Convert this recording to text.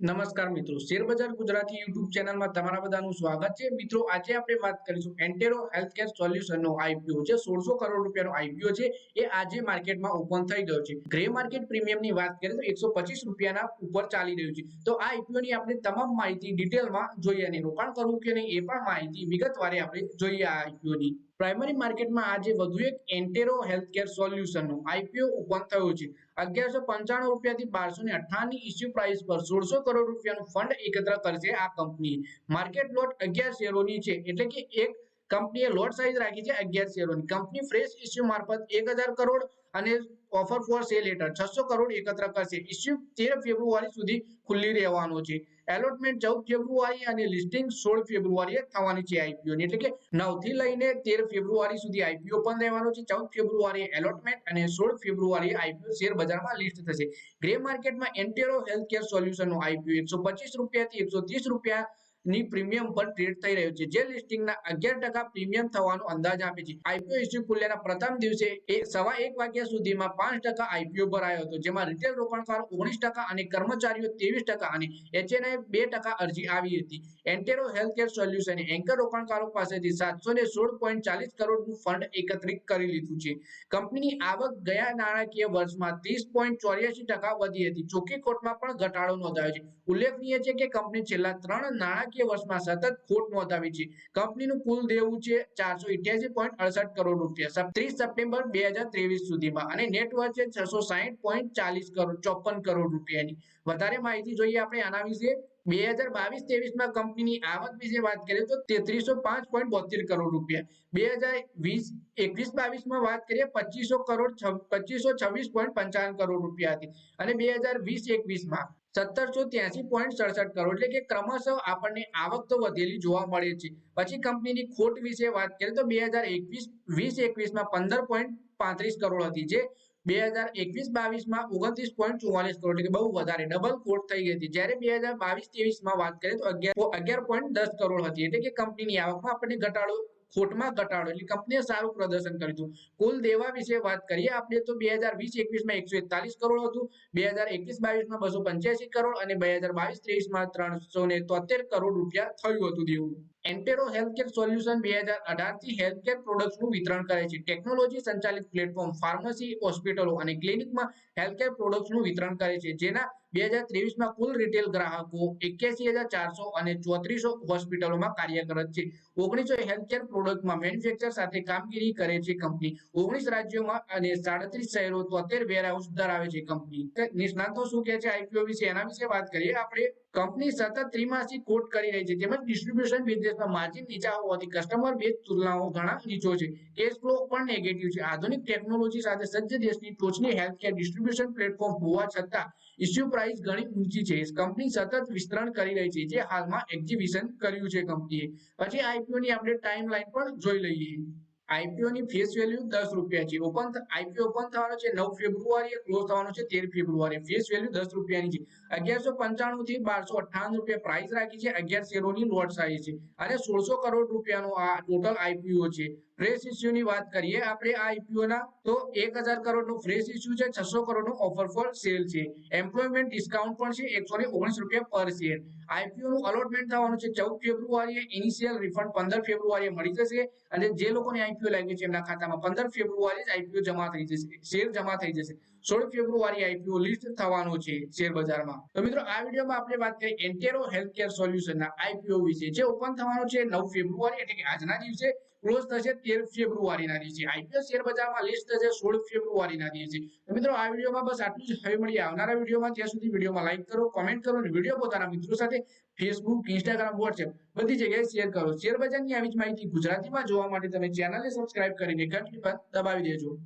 નમસ્કાર મિત્રો. શેરબજાર ગુજરાતી યુટ્યુબ ચેનલમાં તમારા બધાનું સ્વાગત છે. મિત્રો, આજે આપણે વાત કરીશું એન્ટેરો હેલ્થકેર સોલ્યુશનનો આઈપીઓ જે સોળસો કરોડ રૂપિયાનો આઈપીઓ છે. એ આજે માર્કેટમાં ઓપન થઈ ગયો છે. ગ્રે માર્કેટ પ્રીમિયમની વાત કરીએ તો એકસો રૂપિયાના ઉપર ચાલી રહ્યું છે. તો આ આઈપીઓ ની આપણે તમામ માહિતી ડિટેલમાં જોઈએ અને રોકાણ કરવું કે નહીં એ પણ માહિતી વિગતવારે આપણે જોઈએ આ આઈપીઓ ની. પ્રાઇમરી માર્કેટમાં આજે વધુ એક એન્ટેરો હેલ્થકેર સોલ્યુશનનું આઈપીઓ ઓપન થયું છે. અગિયારસો પંચાણું રૂપિયાથી બારસો ને અઠ્ઠાની ઇસ્યુ પ્રાઇસ પર સોળસો કરોડ રૂપિયાનું ફંડ એકત્ર કરશે આ કંપની માર્કેટ લોટ અગિયાર શેરોની છે. એટલે કે એક કંપનીએ લોટ સાઇઝ રાખી છે અગિયાર શેરોની. કંપની ફ્રેશ ઇસ્યુ મારફત એક હજાર કરોડ અને ઓફર ફોર સેલ હેઠળ છસો કરોડ એકત્ર કરશે. ઇસ્યુ તેર ફેબ્રુઆરી સુધી ખુલ્લી રહેવાનો છે. એલોટમેન્ટ ચૌદ ફેબ્રુઆરી અને લિસ્ટિંગ સોળ ફેબ્રુઆરીએ થવાની છે આઈપીઓ એટલે કે નવથી લઈને તેર ફેબ્રુઆરી સુધી આઈપીઓ પણ રહેવાનો છે. ચૌદ ફેબ્રુઆરી એલોટમેન્ટ અને સોળ ફેબ્રુઆરી આઈપીઓ શેર બજારમાં લિસ્ટ થશે. ગ્રે માર્કેટમાં એન્ટેરો હેલ્થકેર સોલ્યુશનનો આઈપીઓ એકસો પચીસ રૂપિયાથી એકસો ત્રીસ રૂપિયા ની પ્રીમિયમ પર ટ્રેડ થઈ રહ્યું છે. જે લિસ્ટિંગના અગિયાર ટકા પ્રીમિયમ થવાનો અંદાજ આપે છે. આઈપીઓ ઇસ્યુ ખુલ્યાના પ્રથમ દિવસે સવા એક વાગ્યા સુધીમાં પાંચ ટકા આઈપીઓ ભરાયો હતો. જેમાં રિટેલ રોકાણકારો ઓગણીસ ટકા અને કર્મચારીઓ ત્રેવીસ ટકા અને એચએનઆઈ બે ટકા અરજી આવી હતી. એન્ટેરો હેલ્થકેર સોલ્યુશને એન્કર રોકાણકારો પાસેથી સાતસો ને સોળ પોઈન્ટ ચાલીસ કરોડનું ફંડ એકત્રિત કરી લીધું છે. કંપનીની આવક ગયા નાણાકીય વર્ષમાં ત્રીસ પોઈન્ટ ચોર્યાસી ટકા વધી હતી. ચોખ્ખી ખોટમાં પણ ઘટાડો નોંધાયો છે. ઉલ્લેખનીય છે કે કંપની છેલ્લા ત્રણ નાણાકીય નાણાકીય વર્ષમાં સતત ખોટ નોંધાવી છે. કંપનીનું કુલ દેવું છે ચારસો અડસઠ કરોડ રૂપિયા. ત્રીસ સપ્ટેમ્બર બે હજાર ત્રેવીસ સુધીમાં. અને નેટવર્થ છે છસો સાહીઠ પોઈન્ટ ચાલીસ કરોડ, ચોપન કરોડ રૂપિયાની. વધારે માહિતી જોઈએ આપણે આના વિશે. બે હજાર બાવીસ ત્રેવીસમાં કંપનીની આવક વિશે વાત કરીએ તો તેત્રીસો પાંચ પોઈન્ટ બોતેર કરોડ રૂપિયા. બે હજાર વીસ એકવીસ બાવીસમાં વાત કરીએ, પચીસો કરોડ પચીસો છવ્વીસ પોઈન્ટ પંચાવન કરોડ રૂપિયા હતી. અને બે હજાર વીસ એકવીસમાં સત્તરસો ત્યાસી પોઈન્ટ સડસઠ કરોડ. એટલે કે ક્રમશઃ આપણને આવક તો વધેલી જોવા મળે છે. પછી કંપનીની ખોટ વિશે વાત કરીએ તો બે હજાર એકવીસ, વીસ એકવીસમાં પંદર પોઈન્ટ પાંત્રીસ કરોડ હતી, જે બે હજાર એકવીસ બાવીસમાં ઓગણત્રીસ પોઈન્ટ ચુમ્માલીસ કરોડ. એટલે બહુ વધારે, ડબલ ખોટ થઈ ગઈ હતી. જ્યારે બે હજાર બાવીસ ત્રેવીસમાં વાત કરીએ તો અગિયાર અગિયાર પોઈન્ટ દસ કરોડ હતી. એટલે કે કંપનીની આવકમાં આપણને ઘટાડો ખોટમાં ઘટાડો. એટલે કંપનીએ સારું પ્રદર્શન કર્યું કુલ દેવા વિશે વાત કરીએ, આપણે તો બે હજાર વીસ એકવીસમાં એકસો એકતાલીસ કરોડ હતું, બે હજાર એકવીસ બાવીસમાં બસો પંચ્યાસી કરોડ અને બે હજાર બાવીસ ત્રેવીસમાં ત્રણસો ને તોતેર કરોડ રૂપિયા થયું હતું દેવું. એન્ટેરો હેલ્થકેર સોલ્યુશન બે હજાર અઢારથી હેલ્થકેર પ્રોડક્ટ્સનું વિતરણ કરે છે. ટેકનોલોજી સંચાલિત પ્લેટફોર્મ ફાર્મસી હોસ્પિટલો અને ક્લિનિકમાં હેલ્થકેર પ્રોડક્ટ્સનું વિતરણ કરે છે. જેના બે હજાર ત્રેવીસમાં કુલ રિટેલ ગ્રાહકો એક્યાસી હજાર ચારસો અને ચોત્રીસો હોસ્પિટલોમાં કાર્યરત છે. ઓગણીસો હેલ્થકેર પ્રોડક્ટમાં મેન્યુફેક્ચર સાથે કામગીરી કરે છે કંપની ઓગણીસ રાજ્યોમાં અને સાડત્રીસ શહેરો તોતેર વેરહાઉસ ધરાવે છે કંપની નિષ્ણાતો શું કહે છે? આઈપીઓ વિશે એના વિશે વાત કરીએ આપણે. કંપની સતત ત્રિમાસિક કોટ કરી રહી છે. તેમજ ડિસ્ટ્રીબ્યુશન બિઝનેસમાં માર્જિન નીચા હોવાથી કસ્ટમર બેઝ તુલનાઓ ઘણા નીચો છે. કેશ ફ્લો પણ નેગેટિવ છે. આધુનિક ટેકનોલોજી સાથે સજ્જ દેશની ટોચની હેલ્થકેર ડિસ્ટ્રીબ્યુશન પ્લેટફોર્મ હોવા છતાં ઇસ્યુ પ્રાઇસ ઘણી ઊંચી છે. કંપની સતત વિસ્તરણ કરી રહી છે, જે હાલમાં એક્ઝિબિશન કર્યું છે કંપનીએ પછી આઈપીઓ ની આપણે ટાઈમ લાઈન પણ જોઈ લઈએ. આઈપીઓ ની ફેસ વેલ્યુ દસ રૂપિયા છે. ઓપન આઈપીઓ ઓપન થવાનો છે, નવ ફેબ્રુઆરીએ ક્લોઝ થવાનો છે, તેર ફેબ્રુઆરી ફેસ વેલ્યુ દસ રૂપિયાની છે. અગિયારસો પંચાણું થી બારસો અઠ્ઠાવન રૂપિયા પ્રાઇસ રાખી છે અગિયાર શેરોની લોટ સાઈઝ છે. અને સોળસો કરોડ રૂપિયાનો આ ટોટલ આઈપીઓ છે. ફ્રેશ ઇસ્યુ ની વાત કરીએ, આપણે આ આઈપીઓ ના, તો એક હજાર કરોડનું ફ્રેશ ઇસ્યુ છે, છસો કરોડનું ઓફર ફોર સેલ છે. એમ્પ્લોયમેન્ટ ડિસ્કાઉન્ટ પણ છે, એકસો ઓગણીસ રૂપિયા પર શેર આઈપીઓ નું અલોટમેન્ટ થવાનું છે, ચૌદ ફેબ્રુઆરીએ ઇનિશિયલ રિફંડ પંદર ફેબ્રુઆરીએ મળી જશે, અને જે લોકોને આઈપીઓ લાગ્યું છે, એમના ખાતામાં પંદર ફેબ્રુઆરી જ આઈપીઓ જમા થઈ જશે શેર જમા થઈ જશે. સોળ ફેબ્રુઆરી આઈપીઓ લિસ્ટ થવાનો છે શેર બજારમાં. તો મિત્રો, આ વિડીયોમાં આપણે વાત કરી એન્ટેરો હેલ્થકેર સોલ્યુશનના આઈપીઓ વિશે. જે ઓપન થવાનો છે નવ ફેબ્રુઆરી, એટલે કે આજના દિવસે ક્લોઝ થશે તેર ફેબ્રુઆરીના દિવસે. આઈપીઓ શેર લિસ્ટ થશે સોળ ફેબ્રુઆરીના દિવસે. મિત્રો, આ વિડીયોમાં બસ આટલું જ. હવે મળીએ આવનારા વિડીયોમાં. ત્યાં સુધી વિડીયોમાં લાઈક કરો કોમેન્ટ કરો અને વીડિયો પોતાના મિત્રો સાથે ફેસબુક ઇન્સ્ટાગ્રામ વોટ્સએપ બધી જગ્યાએ શેર કરો. શેર બજારની આવી જ માહિતી ગુજરાતીમાં જોવા માટે તમે ચેનલને સબસ્ક્રાઇબ કરીને ઘંટડી પર દબાવી દેજો.